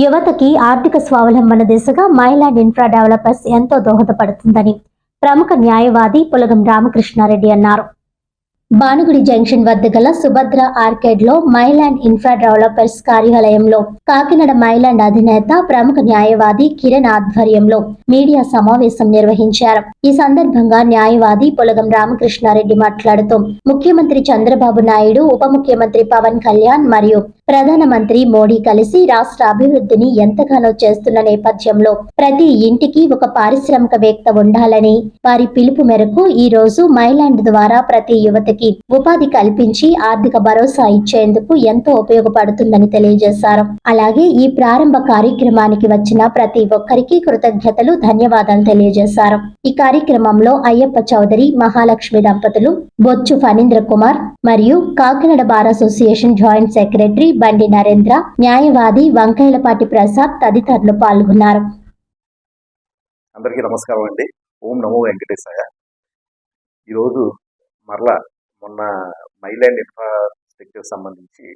యువతకి ఆర్థిక స్వావలంబన దిశగా మైలాండ్ ఇన్ఫ్రా డెవలపర్స్ ఎంతో దోహదపడుతుందని ప్రముఖ న్యాయవాది పులగం రామకృష్ణారెడ్డి అన్నారు. బానుగుడి జంక్షన్ వద్ద గల సుభద్ర ఆర్కేడ్లో మైలాండ్ ఇన్ఫ్రా డెవలపర్స్ కార్యాలయంలో కాకినాడ మైలాండ్ అధినేత ప్రముఖ న్యాయవాది కిరణ్ ఆధ్వర్యంలో మీడియా సమావేశం నిర్వహించారు. ఈ సందర్భంగా న్యాయవాది పొలగం రామకృష్ణారెడ్డి మాట్లాడుతూ ముఖ్యమంత్రి చంద్రబాబు నాయుడు ఉప ముఖ్యమంత్రి పవన్ కళ్యాణ్ మరియు ప్రధానమంత్రి మోడీ కలిసి రాష్ట్ర అభివృద్ధిని ఎంతగానో చేస్తున్న నేపథ్యంలో ప్రతి ఇంటికి ఒక పారిశ్రామికవేత్త ఉండాలని వారి పిలుపు మేరకు ఈ రోజు మైలాండ్ ద్వారా ప్రతి యువతకి ఉపాధి కల్పించి ఆర్థిక భరోసా ఇచ్చేందుకు ఎంతో ఉపయోగపడుతుందని తెలియజేశారు. అలాగే ఈ ప్రారంభ కార్యక్రమానికి వచ్చిన ప్రతి ఒక్కరికి కృతజ్ఞతలు ధన్యవాదాలు తెలియజేశారు. ఈ కార్యక్రమంలో అయ్యప్ప చౌదరి మహాలక్ష్మి దంపతులు బొచ్చు ఫణీంద్ర కుమార్ మరియు Kakinada bar association joint secretary Bandi Narendra న్యాయవాది వంకాయలపాటి ప్రసాద్ తదితరులు పాల్గొన్నారు. అందరికీ నమస్కారం అండి. ఓం నమో వెంకటేశాయ. ఈరోజు మరలా మొన్న మైలాండ్ ఇన్ఫ్రాస్ట్రక్చర్ సంబంధించి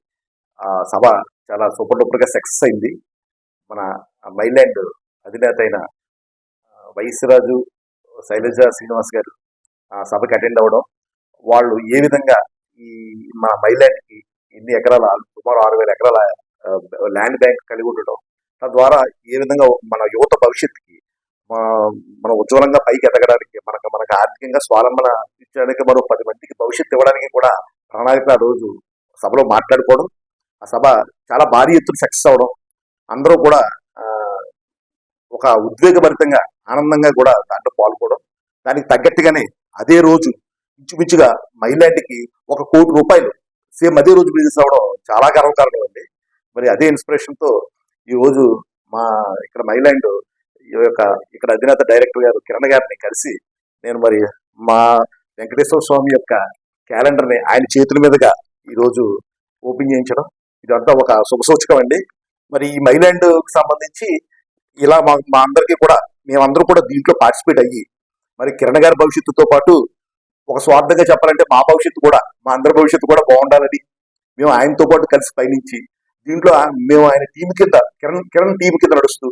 ఆ సభ చాలా సూపర్ డూపర్గా సక్సెస్ అయింది. మన మైలాండ్ అధినేత అయిన వైశ్యరాజు శైలజ శ్రీనివాస్ గారు ఆ సభకి అటెండ్ అవ్వడం వాళ్ళు ఏ విధంగా ఈ మా మైలాండ్కి ఎన్ని ఎకరాల సుమారు ఆరు వేల ఎకరాల ల్యాండ్ బ్యాంక్ కలిగి ఉండడం తద్వారా ఏ విధంగా మన యువత భవిష్యత్తుకి మన ఉజ్వలంగా పైకి ఎదగడానికి మనకు మనకు ఆర్థికంగా స్వాలంబన ఇచ్చడానికి మరో పది మందికి భవిష్యత్తు ఇవ్వడానికి కూడా ప్రణాళిక ఆ రోజు సభలో మాట్లాడుకోవడం ఆ సభ చాలా భారీ ఎత్తున సక్సెస్ అవడం అందరూ కూడా ఒక ఉద్వేగభరితంగా ఆనందంగా కూడా దాంట్లో పాల్గొనడం దానికి తగ్గట్టుగానే అదే రోజు ఇంచుమించుగా మైలాండ్కి ఒక కోటి రూపాయలు సేమ్ అదే రోజు బిజినెస్ అవ్వడం చాలా గర్వకారణం అండి. మరి అదే ఇన్స్పిరేషన్తో ఈరోజు ఈ రోజు మా ఇక్కడ మైలాండ్ ఈ యొక్క ఇక్కడ అధినేత డైరెక్టర్ గారు కిరణ్ గారిని కలిసి నేను మరి మా వెంకటేశ్వర స్వామి యొక్క క్యాలెండర్ని ఆయన చేతుల మీదుగా ఈరోజు ఓపెన్ చేయించడం. ఇదంతా ఒక శుభసూచకం అండి. మరి ఈ మైలాండ్కి సంబంధించి ఇలా మా మా అందరికీ కూడా మేమందరూ కూడా దీంట్లో పార్టిసిపేట్ అయ్యి మరి కిరణ్ గారి భవిష్యత్తుతో పాటు ఒక స్వార్థంగా చెప్పాలంటే మా భవిష్యత్తు కూడా మా అందరి భవిష్యత్తు కూడా బాగుండాలని మేము ఆయనతో పాటు కలిసి పయనించి దీంట్లో మేము ఆయన టీం కింద కిరణ్ కిరణ్ టీం కింద నడుస్తూ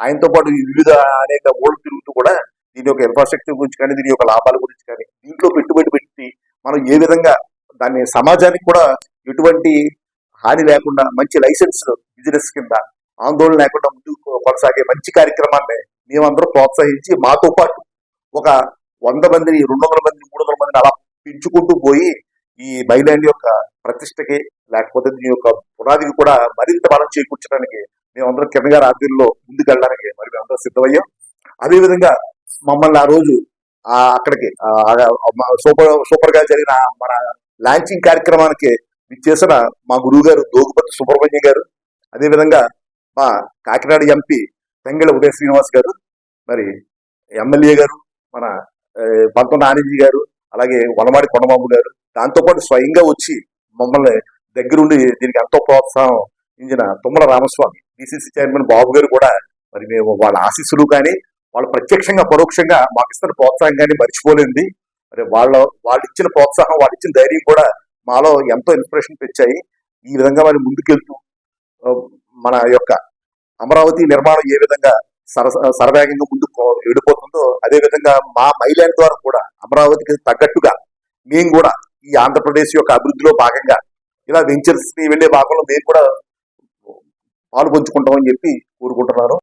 ఆయనతో పాటు వివిధ అనేక ఓళ్ళు తిరుగుతూ కూడా దీని యొక్క ఇన్ఫ్రాస్ట్రక్చర్ గురించి కానీ దీని యొక్క లాభాల గురించి కానీ దీంట్లో పెట్టుబడి పెట్టి మనం ఏ విధంగా దాన్ని సమాజానికి కూడా ఎటువంటి హాని లేకుండా మంచి లైసెన్స్ బిజినెస్ కింద ఆందోళన లేకుండా ముందుకు కొనసాగే మంచి కార్యక్రమాన్ని మేమందరం ప్రోత్సహించి మాతో పాటు ఒక వంద మందిని రెండు వందల మంది మూడు వందల మందిని అలా పెంచుకుంటూ పోయి ఈ మైలాండ్ యొక్క ప్రతిష్టకి లేకపోతే దీని యొక్క పునాదికి కూడా మరింత బలం చేకూర్చడానికి మేమందరం కిరణ్ గారి ఆధ్వర్యంలో ముందుకెళ్ళడానికి మరి మేమందరం సిద్ధమయ్యాం. అదేవిధంగా మమ్మల్ని ఆ రోజు ఆ అక్కడికి సూపర్ సూపర్గా జరిగిన మన లాంచింగ్ కార్యక్రమానికి చేసిన మా గురువు గారు దోగుపతి సుబ్రహ్మణ్యం గారు అదేవిధంగా మా కాకినాడ ఎంపీ తెంగళ ఉదయ శ్రీనివాస్ గారు మరి ఎమ్మెల్యే గారు మన ఆ, పంతొమ్మిది గారు అలాగే వనమాడి కొండబాబు గారు దాంతోపాటు స్వయంగా వచ్చి మమ్మల్ని దగ్గరుండి దీనికి ఎంతో ప్రోత్సాహం ఇంజిన తుమ్మల రామస్వామి డిసిసి చైర్మన్ బాబు గారు కూడా మరి మేము వాళ్ళ ఆశీస్సులు కానీ వాళ్ళు ప్రత్యక్షంగా పరోక్షంగా మాకు ఇస్తున్న ప్రోత్సాహం కానీ మర్చిపోలేంది మరి వాళ్ళ వాళ్ళు ఇచ్చిన ప్రోత్సాహం వాళ్ళు ఇచ్చిన ధైర్యం కూడా మాలో ఎంతో ఇన్స్పిరేషన్ తెచ్చాయి. ఈ విధంగా మరి ముందుకెళ్తూ మన యొక్క అమరావతి నిర్మాణం ఏ విధంగా సర సరవేగంగా ముందుకు వెళ్ళిపోతుందో అదే విధంగా మా మైలాండ్ ద్వారా కూడా అమరావతికి తగ్గట్టుగా మేము కూడా ఈ ఆంధ్రప్రదేశ్ యొక్క అభివృద్ధిలో భాగంగా ఇలా వెంచర్స్ని భాగంలో మేము కూడా పాలు పంచుకుంటామని చెప్పి కోరుకుంటున్నాను.